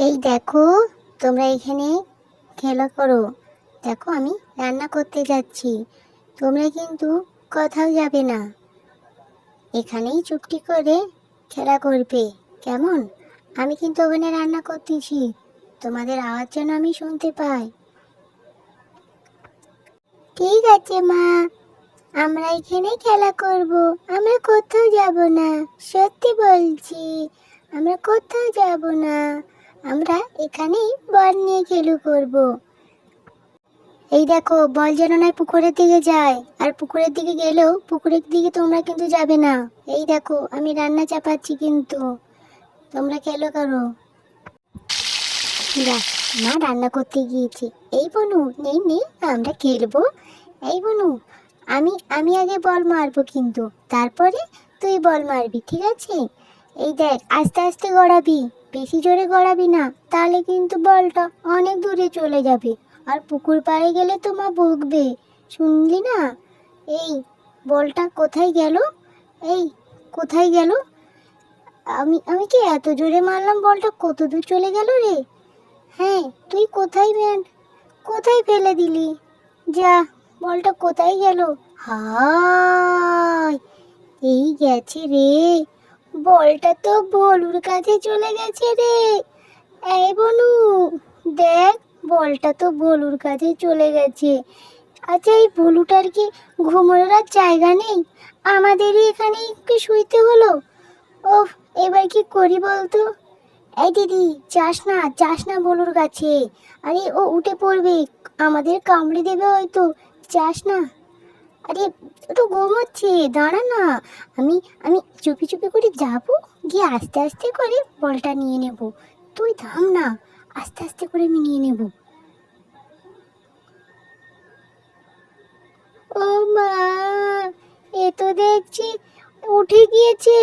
এই দেখো, তোমরা এখানে খেলা করো। দেখো, আমি রান্না করতে যাচ্ছি। তোমরা কিন্তু কোথাও যাবে না। এখানেই চুপটি করে খেলা করবে। কেমন? আমি কিন্তু ওখানে রান্না করতেছি। তোমাদের আওয়াজ যেন আমি শুনতে পাই। ঠিক আছে, মা। আমরা এখানে খেলা করব। আমরা কোথাও যাব না। সত্যি বলছি, আমরা কোথাও যাব না। এখানেই বল নিয়ে খেলু করব। এই দেখো, বল যেন নয় পুকুরের দিকে যায়। আর পুকুরের দিকে গেলেও পুকুরের দিকে তোমরা কিন্তু যাবে না। এই দেখো, আমি রান্না চাপাচ্ছি কিন্তু। তোমরা খেলো করো। মা রান্না করতে গিয়েছি। এই বনু, নেই নেই, আমরা খেলব। এই বনু, আমি আমি আগে বল মারবো কিন্তু। তারপরে তুই বল মারবি, ঠিক আছে? এই দেখ, আস্তে আস্তে গড়াবি। বেশি জোরে গড়াবি না, তাহলে কিন্তু বলটা অনেক দূরে চলে যাবে। আর পুকুর পাড়ে গেলে তো মা বকবে। শুনলি না? এই, বলটা কোথায় গেল? এই, কোথায় গেল? আমি আমি কি এত জোরে মারলাম বলটা? কত দূর চলে গেল রে? হ্যাঁ তুই কোথায় ব্যান কোথায় ফেলে দিলি? যা, বলটা কোথায় গেল? হায়, এই গেছে রে। বলটা তো বলুর কাছে চলে গেছে রে। এই বনু, দেখ, বলটা তো বলুর কাছে চলে গেছে। আচ্ছা এই বলুটার কি ঘুমোনোর আর জায়গা নেই? আমাদেরই এখানে একটু শুইতে হলো। ও এবার কি করি বলতো? এই দিদি, যাস না যাস না বলুর কাছে। আরে, ও উঠে পড়বে। আমাদের কামড়ে দেবে হয়তো। যাস না। আরে তো ঘুমোচ্ছে, দাঁড়া না। আমি আমি চুপি চুপি করে যাব, গিয়ে আস্তে আস্তে করে বলটা নিয়ে নেব। তুই থাম না, আস্তে আস্তে করে আমি নিয়ে নেব। ও মা, এ তো দেখছি, উঠে গিয়েছে।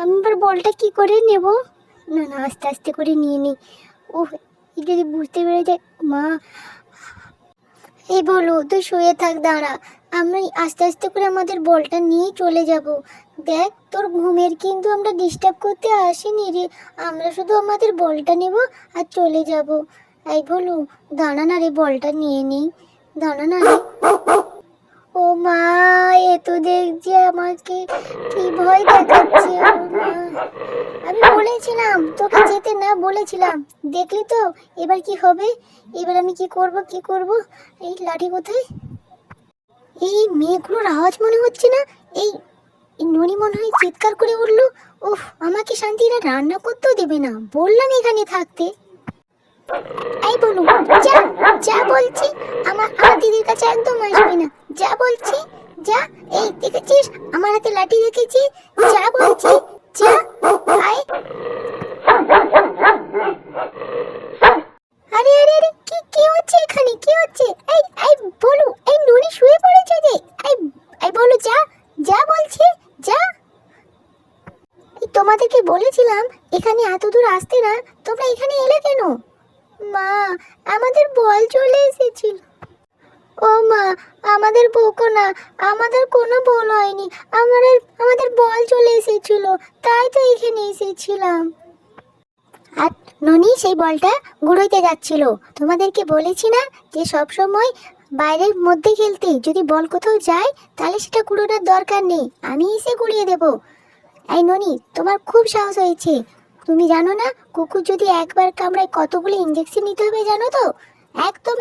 আমি এবার বলটা কি করে নেব? না না, আস্তে আস্তে করে নিয়ে নিই ও যদি বুঝতে পেরে যায় মা এই বলো, তুই শুয়ে থাক, দাঁড়া। আমি আস্তে আস্তে করে আমাদের বলটা নিয়ে চলে যাব। দেখ, তোর ঘুমের কিন্তু আমরা ডিস্টার্ব করতে আসিনি রে। আমরা শুধু আমাদের বলটা নেব আর চলে যাব। এই বলো, দাঁড়া না রে, বলটা নিয়ে নিই। দাঁড়া না ও মা, এ তো দেখছি আমাকে। কি ভয় দেখাচ্ছে। আমি বলেছিলাম তোকে যেতে না বলেছিলাম। দেখলি তো এবার কি হবে? এবার আমি কি করব কি করব? এই লাঠি কোথায়? এই মেয়েগুলোর আওয়াজ মনে হচ্ছে না? এই ননি মনে হয় চিৎকার করে উঠল। ওহ আমাকে শান্তিরা রান্না করতেও দেবে না। বললাম এখানে থাকতে। এই বলু যা যা বলছি আমার আমার দিদির কাছে একদম আসবে না। যা বলছি যা এই দেখেছিস? আমার হাতে লাঠি রেখেছি। যা বলছি যা আয় আরে আরে আরে কি কি হচ্ছে এখানে কি হচ্ছে এই এই বলু এই নুনি শুয়ে পড়েছে যে এই এই বলু যা যা বলছি যা এই তোমাদেরকে বলেছিলাম, এখানে এত দূর আসতে না, তোমরা এখানে এলে কেন? মা, আমাদের বল চলে এসেছিল। ও মা, আমাদের বকো না, আমাদের কোনো বল হয়নি, আমাদের আমাদের বল চলে এসেছিল, তাই তো এখানে এসেছিলাম। আর ননি সেই বলটা গুঁড়োইতে যাচ্ছিল। তোমাদেরকে বলেছি না যে সব সময় বাইরের মধ্যে খেলতে, যদি বল কোথাও যায়, তাহলে সেটা কুড়োনোর দরকার নেই, আমি এসে গুড়িয়ে দেব। এই ননি, তোমার খুব সাহস হয়েছে। তুমি জানো না, কুকুর যদি একবার কামড়ায় কতগুলো ইঞ্জেকশন নিতে হবে জানো তো? একদম